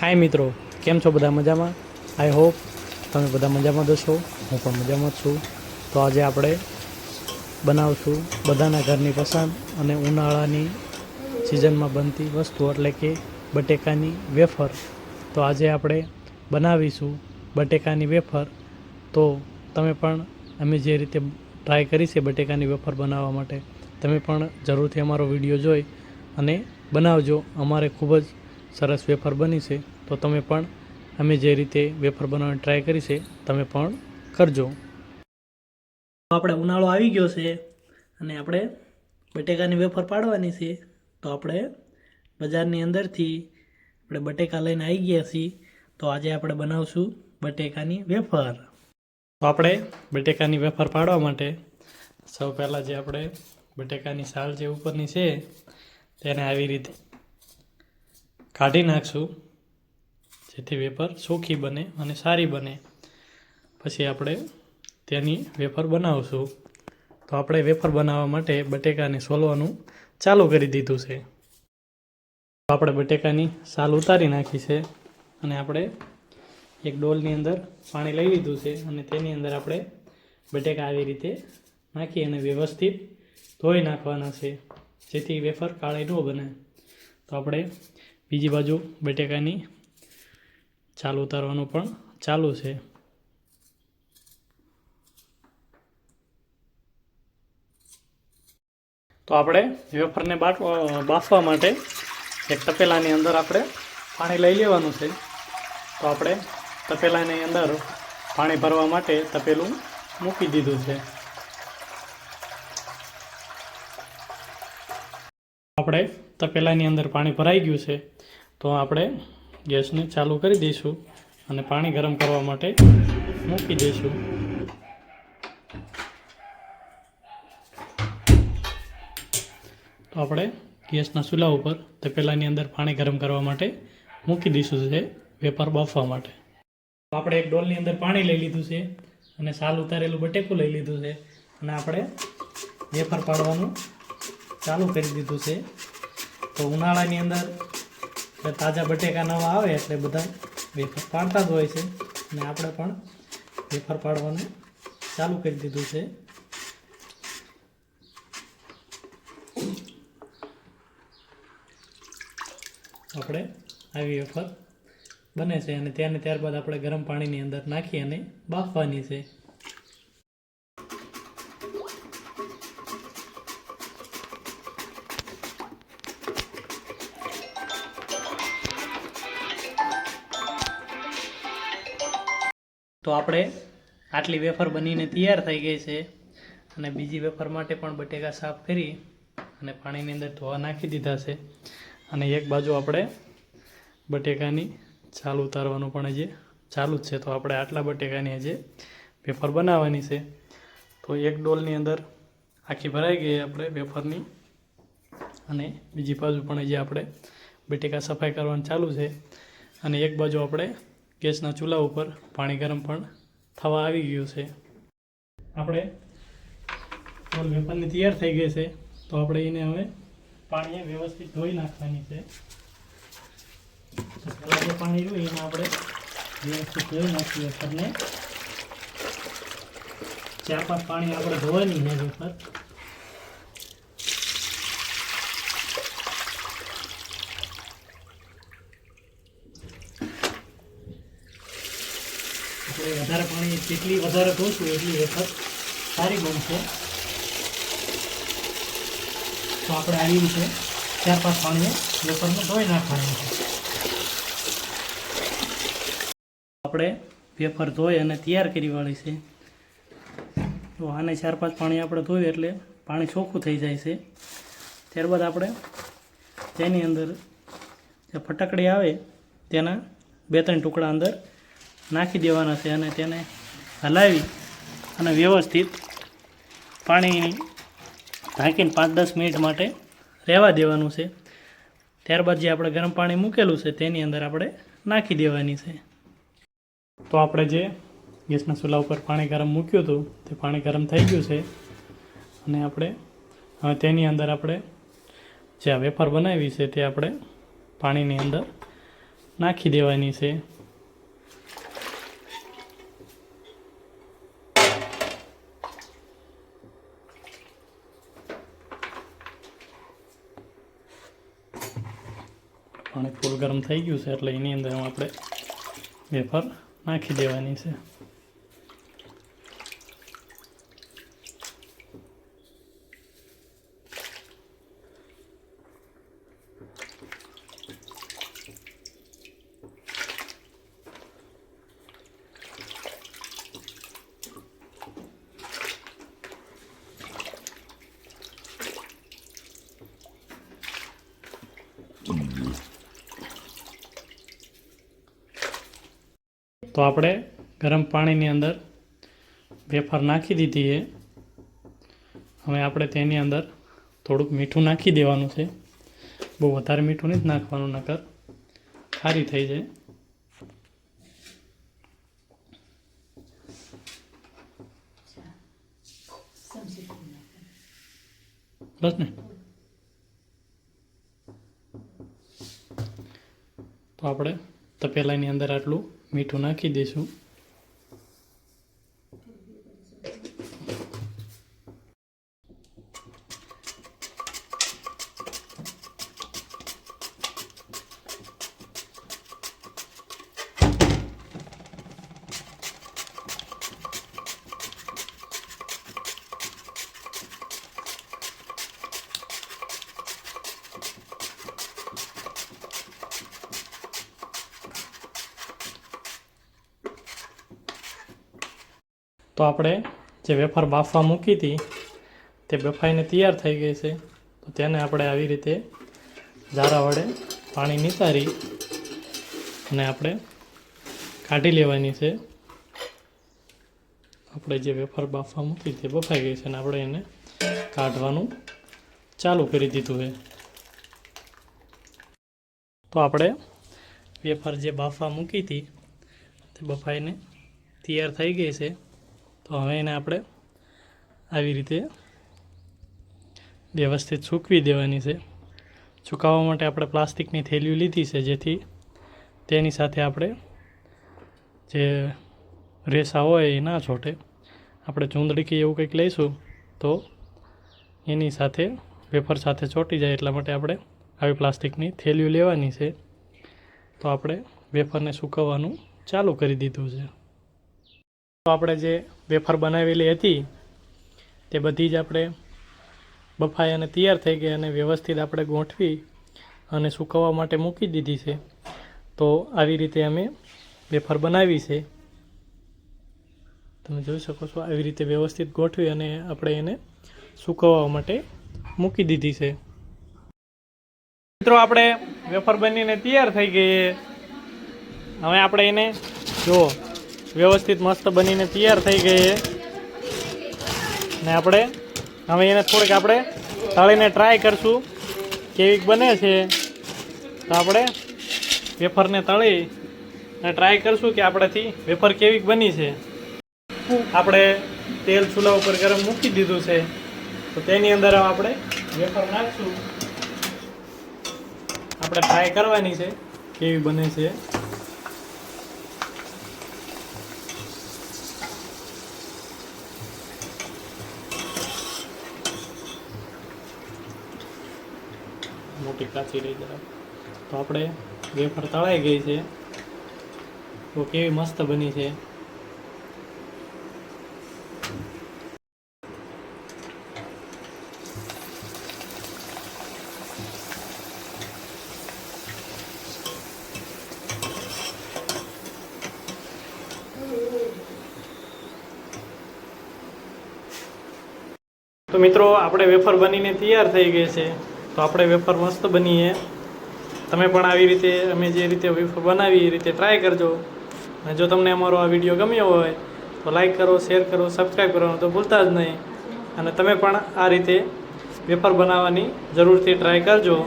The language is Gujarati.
હાય મિત્રો, કેમ છો બધા મજામાં? આઈ હોપ તમે બધા મજામાં જશો હું પણ મજામાં જ છું. તો આજે આપણે બનાવશું બધાના ઘરની પસંદ અને ઉનાળાની સિઝનમાં બનતી વસ્તુ, એટલે કે બટેકાની વેફર. તો આજે આપણે બનાવીશું બટેકાની વેફર. તો તમે પણ, અમે જે રીતે ટ્રાય કરી છે બટેકાની વેફર બનાવવા માટે, તમે પણ જરૂરથી અમારો વીડિયો જોઈ અને બનાવજો. અમારે ખૂબ જ સરસ વેફર બની છે, તો તમે પણ અમે જે રીતે વેફર બનાવવાની ટ્રાય કરી છે, તમે પણ કરજો. આપણે ઉનાળો આવી ગયો છે અને આપણે બટેકાની વેફર પાડવાની છે, તો આપણે બજારની અંદરથી આપણે બટેકા લઈને આવી ગયા છીએ, તો આજે આપણે બનાવશું બટેકાની વેફર. તો આપણે બટેકાની વેફર પાડવા માટે સૌ પહેલાં જે આપણે બટેકાની સાલ જે ઉપરની છે, તેને આવી રીતે કાઢી નાખશું. જેથી વેફર સોખી બને અને સારી બને. પછી આપણે તેની વેફર બનાવશું. તો આપણે વેફર બનાવવા માટે બટેકાને સોલવાનું ચાલુ કરી દીધું છે. તો આપણે બટેકાની સાલ ઉતારી નાખી છે અને આપણે એક ડોલની અંદર પાણી લઈ લીધું છે અને તેની અંદર આપણે બટેકા આવી રીતે નાખી અને વ્યવસ્થિત ધોઈ નાખવાના છે, જેથી વેફર કાળી ન બને. તો આપણે બીજી બાજુ બટેકાની ચાલ ઉતારવાનું પણ ચાલુ છે. તો આપણે વેફરને બાટ બાફવા માટે એક તપેલાની અંદર આપણે પાણી લઈ લેવાનું છે. તો આપણે તપેલાની અંદર પાણી ભરવા માટે તપેલું મૂકી દીધું છે. આપણે તપેલાની અંદર પાણી ભરાઈ ગયું છે, તો આપણે ગેસને ચાલુ કરી દઈશું અને પાણી ગરમ કરવા માટે મૂકી દઈશું. તો આપણે ગેસના ચૂલા ઉપર તપેલાની અંદર પાણી ગરમ કરવા માટે મૂકી દઈશું છે, વેપાર બાફવા માટે. આપણે એક ડોલની અંદર પાણી લઈ લીધું છે અને સાલ ઉતારેલું બટેકું લઈ લીધું છે અને આપણે વેફર પાડવાનું ચાલુ કરી દીધું છે. તો ઉનાળાની અંદર તાજા બટેકા નવા આવે એટલે બધા વેફર પાડતા જ હોય છે. અને આપણે પણ વેફર પાડવાનું ચાલુ કરી દીધું છે. આપણે આવી વેફર બને છે અને ત્યારને ત્યારબાદ આપણે ગરમ પાણીની અંદર નાખી અને બાફવાની છે. તો આપણે આટલી વેફર બનીને તૈયાર થઈ ગઈ છે અને બીજી વેફર માટે પણ બટેકા સાફ કરી અને પાણીની અંદર ધોવા નાખી દીધા છે. અને એક બાજુ આપણે બટેકાની ચાલ ઉતારવાનું પણ હજી ચાલુ જ છે. તો આપણે આટલા બટેકાની હજી વેફર બનાવવાની છે. તો એક ડોલની અંદર આખી ભરાઈ ગઈ આપણે વેફરની. અને બીજી બાજુ પણ હજી આપણે બટેકા સફાઈ કરવાનું ચાલુ છે. અને એક બાજુ આપણે ગેસના ચૂલા ઉપર પાણી ગરમ પણ થવા આવી ગયું છે. આપણે રોલ વેપરની તૈયાર થઈ ગઈ છે, તો આપણે એને હવે પાણીએ વ્યવસ્થિત ધોઈ નાખવાની છે. પહેલાં જે પાણી રહ્યું, એને આપણે વ્યવસ્થિત ધોઈ નાખીએ. વેફરને ચાર પાંચ પાણી આપણે ધોવાની છે વેફર. આપણે વધારે પાણી જેટલી વધારે ધોશું એટલી વેફર સારી બનશે. તો આપણે આવી રીતે ચાર પાંચ પાણીએ વેફરને ધોઈ નાખવાનું છે. આપણે વેફર ધોઈ અને તૈયાર કરી વાળી છે. તો આને ચાર પાંચ પાણી આપણે ધોયું એટલે પાણી ચોખ્ખું થઈ જાય છે. ત્યારબાદ આપણે તેની અંદર જે ફટકડી આવે, તેના બે ત્રણ ટુકડા અંદર નાખી દેવાના છે અને તેને હલાવી અને વ્યવસ્થિત પાણી ઢાંકીને પાંચ દસ મિનિટ માટે રહેવા દેવાનું છે. ત્યારબાદ જે આપણે ગરમ પાણી મૂકેલું છે તેની અંદર આપણે નાખી દેવાની છે. તો આપણે જે ગેસના ચૂલા ઉપર પાણી ગરમ મૂક્યું હતું તે પાણી ગરમ થઈ ગયું છે અને આપણે હવે તેની અંદર આપણે જે આ વેફર બનાવી છે તે આપણે પાણીની અંદર નાખી દેવાની છે. પાણી ફૂલ ગરમ થઈ ગયું છે એટલે એની અંદર આપણે વેફર નાખી દેવાની છે. તો આપણે ગરમ પાણીની અંદર વેફર નાખી દીધી છે. હવે આપણે તેની અંદર થોડુંક મીઠું નાખી દેવાનું છે. બહુ વધારે મીઠું નથી નાખવાનું, નકર ખારી થઈ જાય. બસ ને? તો આપણે તપેલાની અંદર આટલું મીઠું નાખી દઈશું. તો આપણે જે વેફર બાફવા મૂકી હતી, તે બફાઈને તૈયાર થઈ ગઈ છે. તો તેને આપણે આવી રીતે ઝારા વડે પાણી નિતારી અને આપણે કાઢી લેવાની છે. આપણે જે વેફર બાફવા મૂકી તે બફાઈ ગઈ છે અને આપણે એને કાઢવાનું ચાલુ કરી દીધું છે. તો આપણે વેફર જે બાફવા મૂકી હતી, તે બફાઈને તૈયાર થઈ ગઈ છે. તો હવે એને આપણે આવી રીતે વ્યવસ્થિત સૂકવી દેવાની છે. સુકાવવા માટે આપણે પ્લાસ્ટિકની થેલીઓ લીધી છે, જેથી તેની સાથે આપણે જે રેસા હોય એ ના છોટે. આપણે ચૂંદડી કે એવું કંઈક લઈશું, તો એની સાથે વેફર સાથે ચોંટી જાય એટલા માટે આપણે આવી પ્લાસ્ટિકની થેલીઓ લેવાની છે. તો આપણે વેફરને સૂકવવાનું ચાલુ કરી દીધું છે. આપણે જે વેફર બનાવેલી હતી, તે બધી જ આપણે બફાઈ અને તૈયાર થઈ ગઈ અને વ્યવસ્થિત આપણે ગોઠવી અને સૂકવવા માટે મૂકી દીધી છે. તો આવી રીતે અમે વેફર બનાવી છે. તમે જોઈ શકો છો, આવી રીતે વ્યવસ્થિત ગોઠવી અને આપણે એને સૂકવવા માટે મૂકી દીધી છે. મિત્રો, આપણે વેફર બનીને તૈયાર થઈ ગઈ. હવે આપણે એને, જુઓ વ્યવસ્થિત મસ્ત બનીને તૈયાર થઈ ગઈ છે. ને આપણે હવે એને થોડીક આપણે તળીને ટ્રાય કરશું, કેવીક બને છે. તો આપણે વેફરને તળી અને ટ્રાય કરશું કે આપણેથી વેફર કેવીક બની છે. આપણે તેલ ચૂલા ઉપર ગરમ મૂકી દીધું છે. તો તેની અંદર આપણે વેફર નાખશું. આપણે ટ્રાય કરવાની છે, કેવી બને છે. મોટી કાચી રહી જરા તો આપણે વેફર તળાઈ ગઈ છે. તો કેવી મસ્ત બની છે. તો મિત્રો, આપણે વેફર બનીને તૈયાર થઈ ગઈ છે. તો આપણે વેફર મસ્ત બનીએ. તમે પણ આવી રીતે અમે જે રીતે વેફર બનાવી એ રીતે ટ્રાય કરજો. અને જો તમને અમારો આ વીડિયો ગમ્યો હોય, તો લાઈક કરો શેર કરો સબસ્ક્રાઈબ કરવાનું તો ભૂલતા જ નહીં. અને તમે પણ આ રીતે વેફર બનાવવાની જરૂરથી ટ્રાય કરજો.